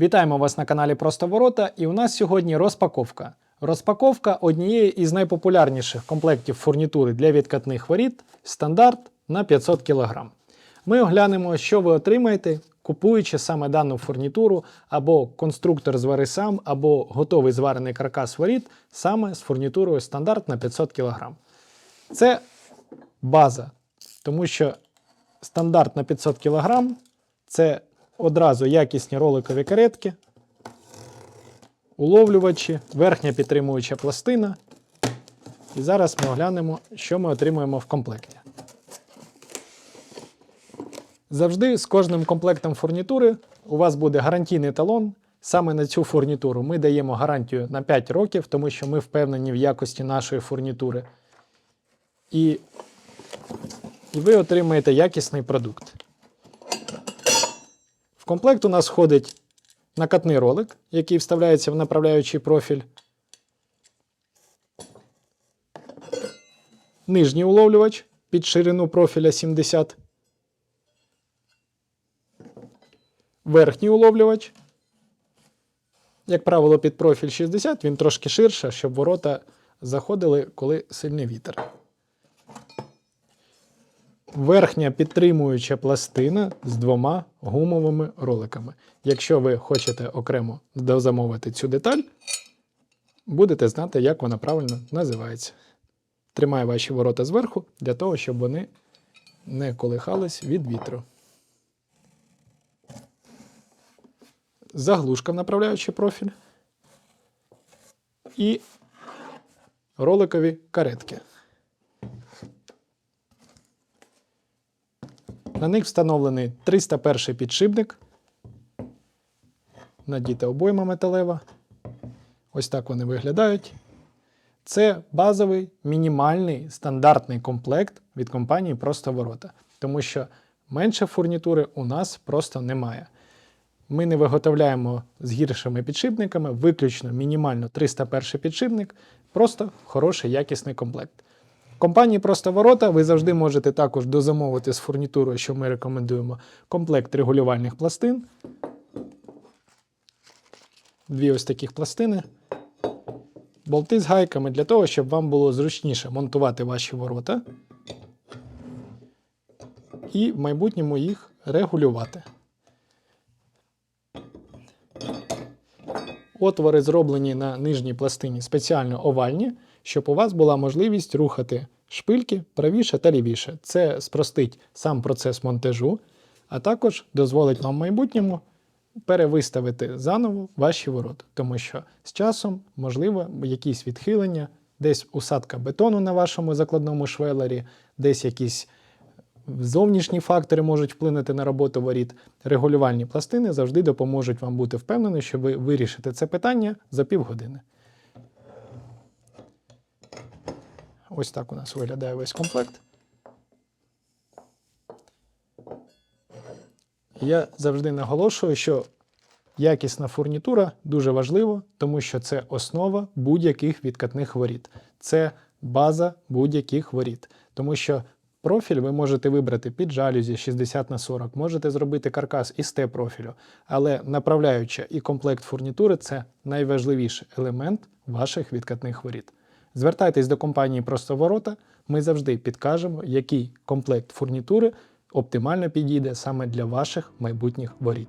Вітаємо вас на каналі Просто Ворота, і у нас сьогодні розпаковка. Розпаковка однієї із найпопулярніших комплектів фурнітури для відкатних воріт стандарт на 500 кг. Ми оглянемо, що ви отримаєте, купуючи саме дану фурнітуру, або конструктор звари сам, або готовий зварений каркас воріт саме з фурнітурою стандарт на 500 кг. Це база, тому що стандарт на 500 кг це одразу якісні роликові каретки, уловлювачі, верхня підтримуюча пластина. І зараз ми оглянемо, що ми отримуємо в комплекті. Завжди з кожним комплектом фурнітури у вас буде гарантійний талон. Саме на цю фурнітуру ми даємо гарантію на 5 років, тому що ми впевнені в якості нашої фурнітури. І, і ви отримаєте якісний продукт. Комплект у нас входить накатний ролик, який вставляється в направляючий профіль. Нижній уловлювач під ширину профіля 70. Верхній уловлювач. Як правило, під профіль 60, він трошки ширше, щоб ворота заходили, коли сильний вітер. Верхня підтримуюча пластина з двома гумовими роликами. Якщо ви хочете окремо дозамовити цю деталь, будете знати, як вона правильно називається. Тримаю ваші ворота зверху для того, щоб вони не колихались від вітру. Заглушка в направляючий профіль. І роликові каретки. На них встановлений 301 підшипник. Надіта обойма металева. Ось так вони виглядають. Це базовий мінімальний стандартний комплект від компанії Просто Ворота. Тому що менше фурнітури у нас просто немає. Ми не виготовляємо з гіршими підшипниками, виключно мінімально 301 підшипник, просто хороший якісний комплект. Компанії Просто Ворота ви завжди можете також дозамовити з фурнітурою, що ми рекомендуємо, комплект регулювальних пластин. Дві ось таких пластини. Болти з гайками для того, щоб вам було зручніше монтувати ваші ворота. І в майбутньому їх регулювати. Отвори зроблені на нижній пластині спеціально овальні, щоб у вас була можливість рухати шпильки правіше та лівіше. Це спростить сам процес монтажу, а також дозволить вам в майбутньому перевиставити заново ваші ворота, тому що з часом, можливо, якісь відхилення, десь усадка бетону на вашому закладному швелері, десь якісь зовнішні фактори можуть вплинути на роботу воріт. Регулювальні пластини завжди допоможуть вам бути впевнені, що ви вирішите це питання за півгодини. Ось так у нас виглядає весь комплект. Я завжди наголошую, що якісна фурнітура дуже важлива, тому що це основа будь-яких відкатних воріт. Це база будь-яких воріт. Тому що профіль ви можете вибрати під жалюзі 60 на 40, можете зробити каркас із Т-профілю, але направляюча і комплект фурнітури це найважливіший елемент ваших відкатних воріт. Звертайтесь до компанії Просто Ворота, ми завжди підкажемо, який комплект фурнітури оптимально підійде саме для ваших майбутніх воріт.